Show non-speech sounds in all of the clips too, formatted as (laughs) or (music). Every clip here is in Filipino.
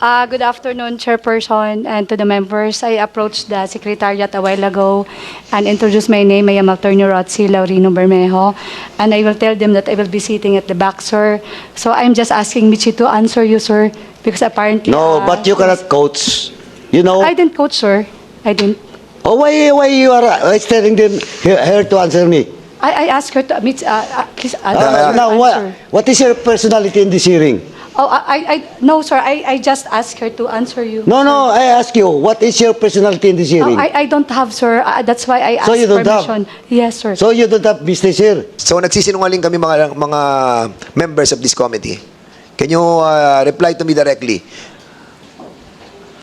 Uh, good afternoon, Chairperson, and to the members. I approached the Secretariat a while ago and introduced my name. I am Attorney Rotsi Laurino Bermejo, and I will tell them that I will be sitting at the back, sir. So I'm just asking Michi to answer you, sir, because apparently... No, uh, but you cannot coach. You know? I didn't coach, sir. I didn't. Oh, why, why you are uh, telling them here, here to answer me? I, I asked her to... Uh, uh, please, uh, Uh, answer. now, what, what is your personality in this hearing? Oh, I, I, I- no, sir. I, I just asked her to answer you. No, no, I ask you, what is your personality in this Oh, hearing? I, I don't have, sir. Uh, that's why I asked So you don't have? permission. Yes, sir. So you don't have business here? So nagsisinungaling kami mga mga members of this committee. Can you uh, reply to me directly?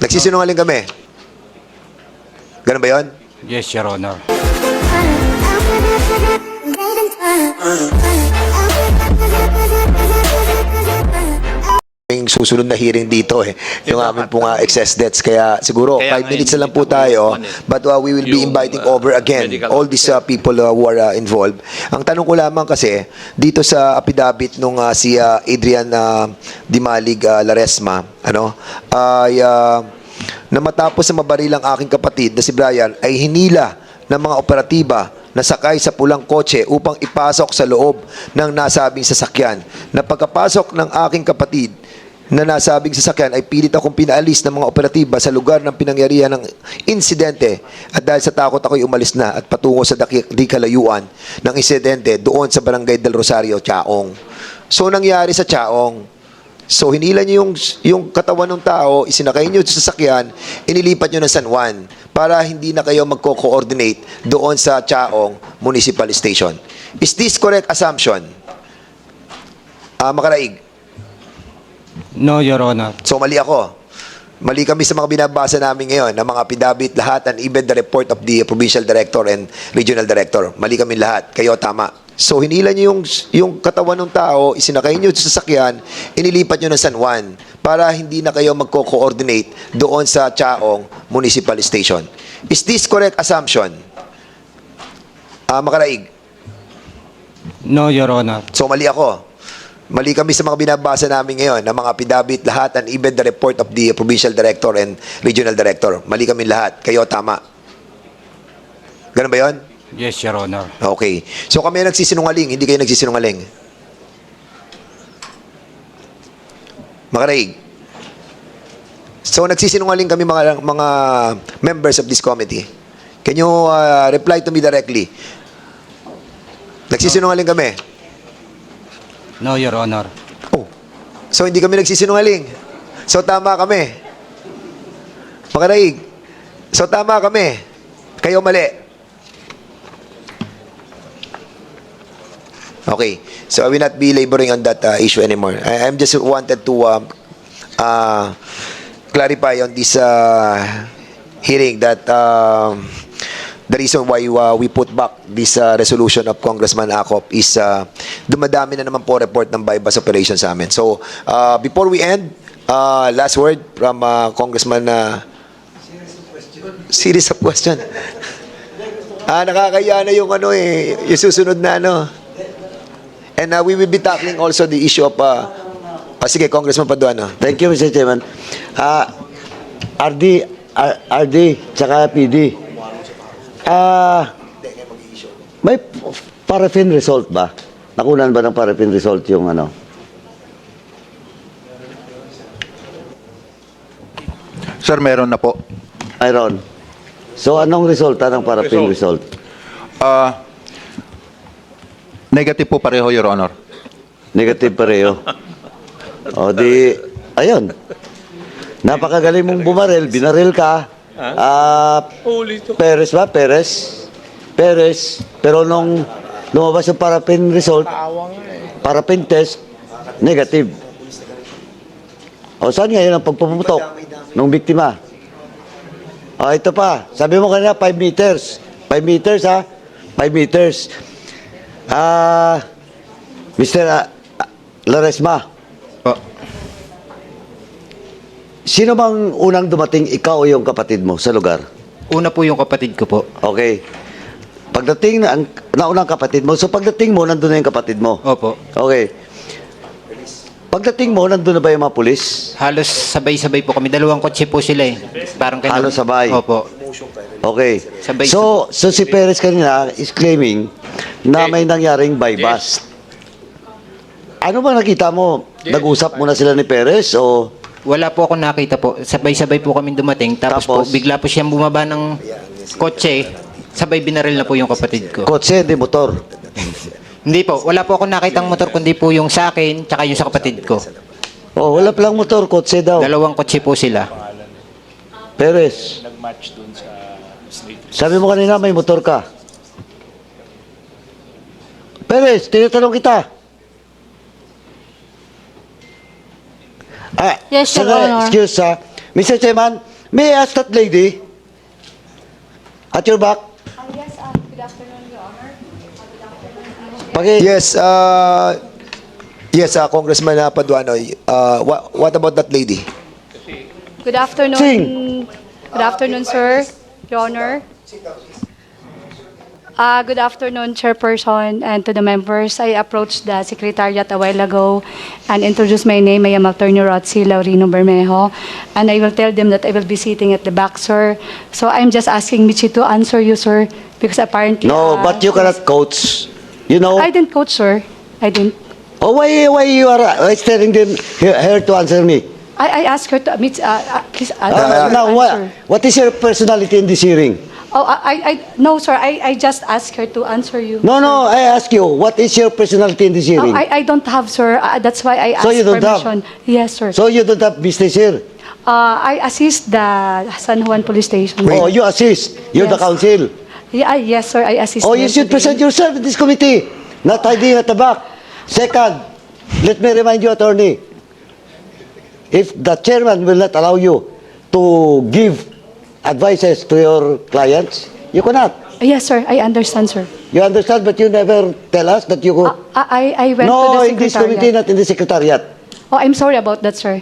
Nagsisinungaling kami. Ganun ba 'yon? Yes, Your Honor. Yung susunod na hearing dito eh. Yung amin po nga excess debts. Kaya siguro Kaya 5 nga minutes na lang po tayo. it. But uh, we will be Yung, inviting uh, over again medical all these uh, people uh, who are uh, involved. Ang tanong ko lamang kasi, dito sa affidavit nung uh, si uh, Adrian uh, Dimalig uh, Laresma, ano, ay uh, na matapos na mabaril ang aking kapatid na si Brian ay hinila ng mga operatiba na sakay sa pulang kotse upang ipasok sa loob ng nasabing sasakyan. Na pagkapasok ng aking kapatid na nasabing sasakyan ay pilit akong pinaalis ng mga operatiba sa lugar ng pinangyarihan ng insidente at dahil sa takot ako'y umalis na at patungo sa di kalayuan ng insidente doon sa Barangay del Rosario, Chaong. So nangyari sa Chaong, So hinila niyo yung, yung katawan ng tao, isinakay niyo sa sasakyan, inilipat niyo ng San Juan para hindi na kayo magko-coordinate doon sa Chaong Municipal Station. Is this correct assumption? Ah, makaraig. No, Your Honor. So mali ako. Mali kami sa mga binabasa namin ngayon, ng mga pidabit lahat and even the report of the provincial director and regional director. Mali kami lahat. Kayo tama. So hinila niyo yung, yung katawan ng tao, isinakay niyo sa sasakyan, inilipat niyo ng San Juan para hindi na kayo magko-coordinate doon sa Chaong Municipal Station. Is this correct assumption? Ah, makaraig. No, Your Honor. So mali ako. Mali kami sa mga binabasa namin ngayon, ng mga pidabit lahat and even the report of the provincial director and regional director. Mali kami lahat. Kayo tama. Ganun ba 'yon? Yes, Your Honor. Okay. So kami ang nagsisinungaling, hindi kayo nagsisinungaling. Makaraig. So nagsisinungaling kami mga mga members of this committee. Can you uh, reply to me directly? Nagsisinungaling kami. No, Your Honor. Oh. So hindi kami nagsisinungaling. So tama kami. Makaraig. So tama kami. Kayo mali. Okay. So I will not be laboring on that uh, issue anymore. I, I'm just wanted to um, uh, clarify on this uh, hearing that um, the reason why uh, we put back this uh, resolution of Congressman Acop is uh, dumadami na naman po report ng bypass operation sa amin. So, uh, before we end, uh, last word from uh, Congressman uh, Series of question. (laughs) ah, nakakaya na yung ano eh, yung susunod na ano. And uh, we will be tackling also the issue of uh, ah, sige, Congressman Paduano. Thank you, Mr. Chairman. Ah, RD, R- RD, tsaka PD. Ah, may paraffin result ba? Nakunan ba ng paraffin result yung ano? Sir, meron na po. Iron. So, anong resulta ng paraffin result? Ah, negative po pareho, Your Honor. Negative pareho. O di, ayun. Napakagaling mong bumaril, binaril ka. Ah, Perez ba? Perez? Perez. Pero nung lumabas yung paraffin result, paraffin test, negative. O saan ngayon ang pagpuputok ng biktima? O ito pa, sabi mo kanina 5 meters. 5 meters ha? 5 meters. Ah, Mr. ah, Laresma, Po. Sino bang unang dumating, ikaw o yung kapatid mo sa lugar? Una po yung kapatid ko po. Okay. Pagdating na, ang naunang kapatid mo, so pagdating mo, nandun na yung kapatid mo. Opo. Okay. Pagdating mo, nandun na ba yung mga pulis? Halos sabay-sabay po kami. Dalawang kotse po sila eh. Parang kailan- Halos sabay. Opo. Okay. Sabay- So, so si Perez kanina is claiming na may nangyaring by bust. Ano ba nakita mo? Nag-usap muna sila ni Perez o Wala po ako nakita po. Sabay-sabay po kami dumating. Tapos, po, Tapos? bigla po siyang bumaba ng kotse. Sabay binaril na po yung kapatid ko. kotse, di motor? (laughs) Hindi po. Wala po ako nakitang motor kundi po yung sa akin tsaka yung sa kapatid ko. Oh, wala palang motor, kotse daw. Dalawang kotse po sila. Perez. Sabi mo kanina may motor ka. Perez, tinatanong kita. Ah, Yes, Your Honor. Excuse, ha. Mr. Chairman, may I ask that lady? At your back? Yes, good afternoon, Your Honor. Paki, Yes, uh, yes, uh, Congressman uh, Paduanoy. Uh, what, what about that lady? Good afternoon. Sing. Good afternoon, sir. Your Honor. Uh, good afternoon, Chairperson, and to the members. I approached the Secretariat a while ago and introduced my name. I am Attorney Rotsi Laurino Bermejo, and I will tell them that I will be sitting at the back, sir. So I'm just asking Michi to answer you, sir, because apparently... no, uh, but you cannot coach. You know? I didn't coach, sir. I didn't. Oh, why, why you are uh, telling them her, to answer me? I, I asked her to... Uh, uh, please, uh, Uh, now, what, what is your personality in this hearing? Oh, I, I, no, sir. I, I just asked her to answer you. No, no, I ask you, what is your personality in this Oh, hearing? I, I don't have, sir. Uh, that's why I asked So you don't have? permission. Yes, sir. so you don't have business here? uh, I assist the San Juan Police Station. Oh, you assist. You're the Yes. council. Yeah, I- yes, sir. I assist. Oh, you them should today. present yourself in this committee, not hiding at the back. Second, let me remind you, attorney, if the chairman will not allow you to give advices to your clients, you cannot. Yes, sir. I understand, sir. You understand, but you never tell us that you go. Uh, I, I went no, to the in this committee, secretariat. not in the secretariat. Oh, I'm sorry about that, sir.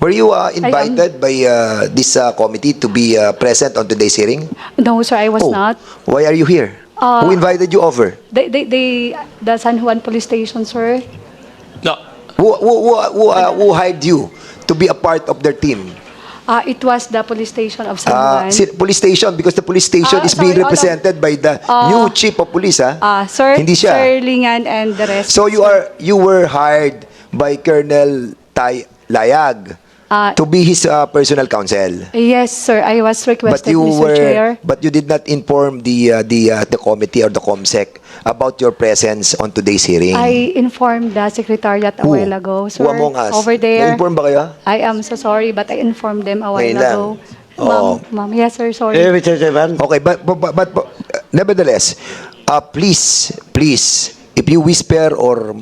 Were you uh, am- invited by uh, this uh, committee to be uh, present on today's hearing? No, sir. I was Oh, not. Why are you here? Uh, Who invited you over? They, they, they, the San Juan Police Station, sir. Who, who, who, who, uh, who hired you to be a part of their team? Uh, it was the police station of San Uh, Juan. si- police station because the police station Ah, is being sorry, hold on. represented by the Ah. new chief of police, ha? uh, sir, Hindi siya. Sir Lingan and the rest. So you are you were hired by Colonel Tay Layag Uh, to be his uh, personal counsel. Yes, sir. I was But requested, you Mr. were Chair. but you did not inform the uh, the uh, the committee or the COMSEC about your presence on today's hearing. I informed the secretariat a Who? while ago, sir. Who among us? Over there. Na-inform ba kayo? I am so sorry, but I informed them a while Ngayon lang. ago. Oo. Ma'am, ma'am, yes, sir, sorry. Eh, Mr. Chairman. Okay, but but, but, but, nevertheless, uh, please please if you whisper or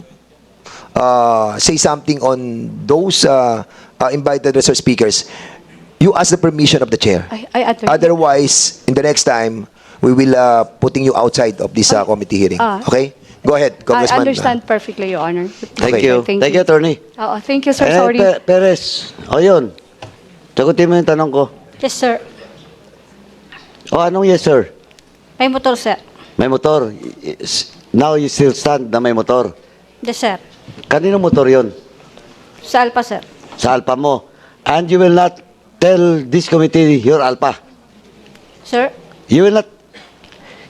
uh, say something on those uh, uh, invited resource speakers, you ask the permission of the chair. I, I. Otherwise, in the next time, we will uh, putting you outside of this uh, committee hearing. Ah. okay? Go ahead, I Congressman. understand perfectly, Your Honor. Thank Okay. you. Thank Thank you. attorney. Oo, thank you, sir. Eh, Sorry. Pe- Perez, o yun. Sagutin mo yung tanong ko. Yes, sir. O, anong yes, sir? May motor, sir. May motor. I- is- Now you still stand na may motor. Yes, sir. Kanino motor yon? Sa Alpa, sir. Sa Alpa mo. And you will not tell this committee your Alpa. Sir? You will not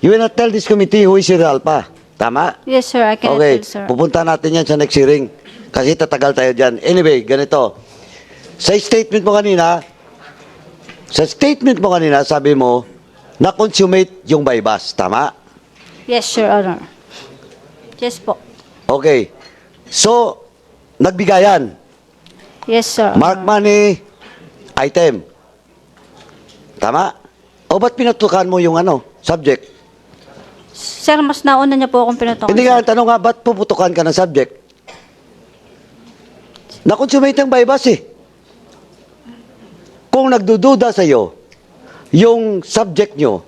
you will not tell this committee who is your Alpa. Tama? Yes, sir. I can Okay, tell, sir. pupunta natin yan sa next hearing. Kasi tatagal tayo dyan. Anyway, ganito. Sa statement mo kanina, sa statement mo kanina, sabi mo, na-consummate yung bypass. Tama? Yes, Your Honor. Yes po. Okay. So, nagbigayan. Yes, sir. Mark money, item. Tama? O ba't pinatukan mo yung ano, subject? Sir, mas nauna niya po akong pinutok. Hindi nga, tanong nga, ba't puputukan ka ng subject? Na-consummate ang eh. Kung nagdududa sa iyo, yung subject nyo,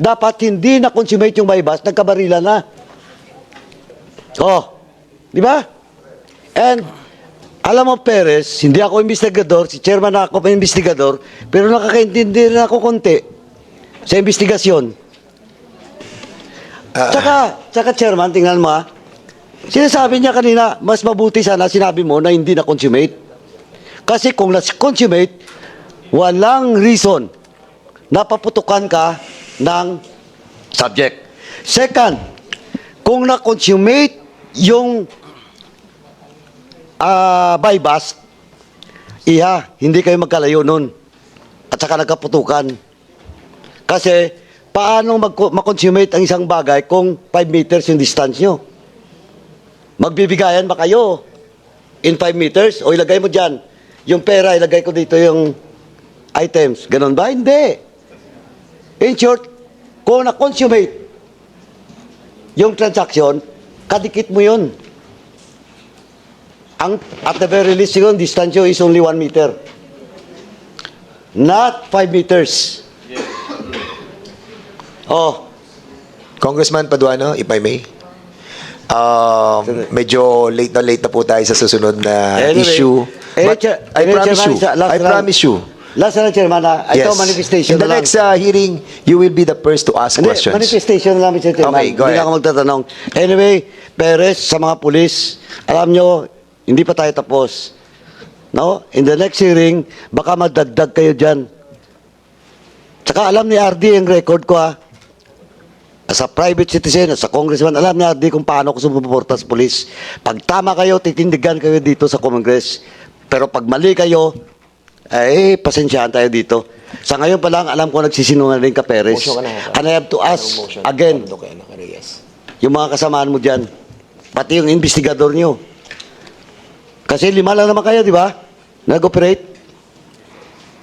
dapat hindi na-consummate yung bypass, nagkabarila na. Oh, di ba? And, alam mo, Perez, hindi ako investigador, si chairman na ako investigador, pero nakakaintindi rin ako konti sa investigasyon. Tsaka, tsaka chairman, tingnan mo ah, Sinasabi niya kanina, mas mabuti sana sinabi mo na hindi na-consummate. Kasi kung na-consummate, walang reason na paputukan ka ng subject. Second, kung na-consummate yung ah bypass, iha, hindi kayo magkalayo nun. At saka nagkaputukan. Kasi, paano mag- makonsummate ang isang bagay kung 5 meters yung distance nyo? Magbibigayan ba kayo in 5 meters? O ilagay mo dyan, yung pera, ilagay ko dito yung items. Ganon ba? Hindi. In short, kung na-consummate yung transaction, kadikit mo yun. Ang, at the very least, yun, distance is only 1 meter. Not 5 meters. Oh, Congressman Paduano, if I may. Um, medyo late na late na po tayo sa susunod na Anyway, issue. eh, But Chair- I promise Chairman, you, last I round. promise you. last na lang, Chairman, ha? Ito, manifestation In the na lang. next uh, hearing, you will be the first to ask Hindi, questions. manifestation na lang, Mr. Chairman. Okay, go Hindi na ahead. ako magtatanong. Anyway, Perez, sa mga pulis, alam nyo, hindi pa tayo tapos. No? In the next hearing, baka madagdag kayo dyan. Tsaka alam ni RD yung record ko, ha? As a private citizen, as a congressman, alam ni RD kung paano ko sumuporta sa pulis. Pag tama kayo, titindigan kayo dito sa Congress. Pero pag mali kayo, eh, pasensyahan tayo dito. Sa ngayon pa lang, alam ko nagsisinungaling ka, Perez. Motion ka na. And I have to ask again, yung mga kasamaan mo dyan, pati yung investigador nyo. Kasi lima lang naman kayo, di ba? Nag-operate.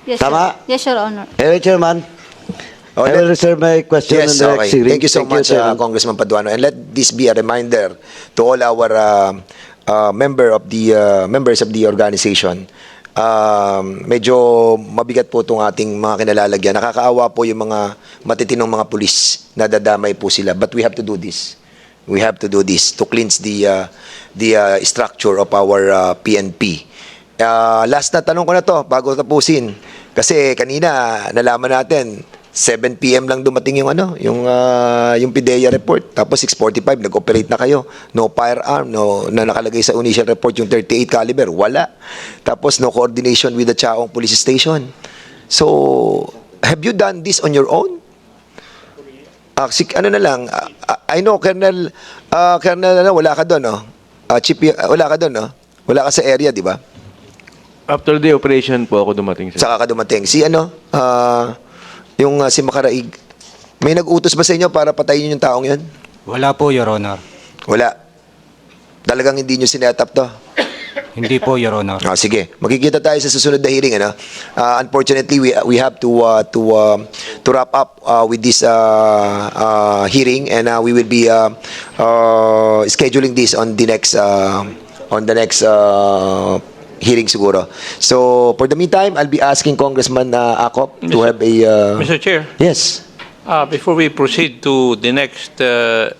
Yes, Tama? Sir. Yes, Your Honor. Eh, Chairman, Oh, I will reserve my question Yes, in the okay. next hearing. Thank you so much, uh, Chairman. Congressman Paduano. And let this be a reminder to all our uh, uh, member of the uh, members of the organization. Um, medyo mabigat po itong ating mga kinalalagyan. Nakakaawa po yung mga matitinong mga pulis na dadamay po sila. But we have to do this. We have to do this to cleanse the uh, the uh, structure of our uh, PNP. Uh, last na tanong ko na to bago tapusin. Kasi kanina nalaman natin 7 PM lang dumating yung ano, yung ah, yung PIDEA report. Tapos 6:45 nag-operate na kayo. No firearm, no na nakalagay sa initial report yung 38 caliber, wala. Tapos no coordination with the Chaong Police Station. So, have you done this on your own? Ah, si, ano na lang, ah, I know, Colonel, ah, Colonel, ano, wala ka doon, no? Ah, Chief, ah, wala ka doon, no? Wala ka sa area, di ba? After the operation po ako dumating sa... Saka ka dumating. Si ano, ah, yung ah, si Makaraig, may nag-utos ba sa inyo para patayin yung taong yun? Wala po, Your Honor. Wala. Talagang hindi nyo sinetap to. Hindi po, Your Honor. Ah, sige, magkikita tayo sa susunod na hearing. Ano? Ah, unfortunately, we we have to uh, to uh, to wrap up uh, with this uh, uh, hearing, and uh, we will be uh, uh, scheduling this on the next uh, on the next uh, hearing siguro. So for the meantime, I'll be asking Congressman uh, Akop to Mr. have a uh, Mr. Chair, yes. uh, before we proceed to the next uh,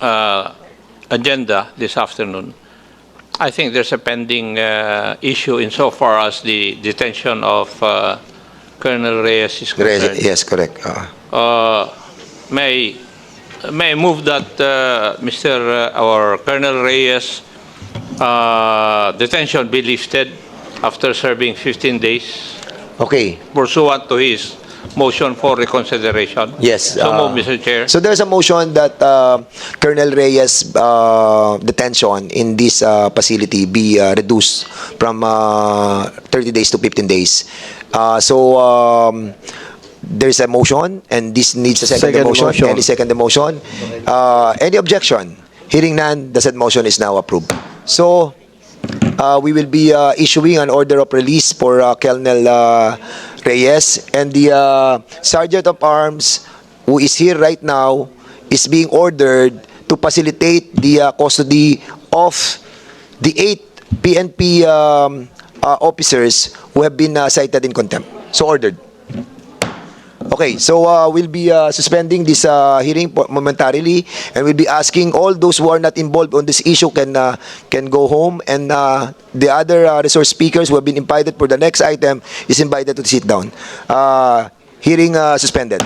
uh, agenda this afternoon, I think there's a pending uh, issue insofar as the detention of uh, Colonel Reyes is concerned. Yes, correct. Uh, Uh, may may I move that uh, Mr. uh, our Colonel Reyes uh, detention be lifted after serving 15 days okay. pursuant to his motion for reconsideration. Yes. So uh, move, Mr. Chair. So there's a motion that uh, Colonel Reyes' uh, detention in this uh, facility be uh, reduced from uh, 30 days to 15 days. Uh, so um, there's a motion, and this needs a second, Second motion. motion. Any second motion? Uh, any objection? Hearing none, the said motion is now approved. So uh, we will be uh, issuing an order of release for uh, Colonel uh, Reyes and the uh, Sergeant of Arms who is here right now is being ordered to facilitate the uh, custody of the eight PNP um, uh, officers who have been uh, cited in contempt. So ordered. Okay, so uh, we'll be uh, suspending this uh, hearing momentarily, and we'll be asking all those who are not involved on this issue can uh, can go home, and uh, the other uh, resource speakers who have been invited for the next item is invited to sit down. Uh, hearing uh, suspended.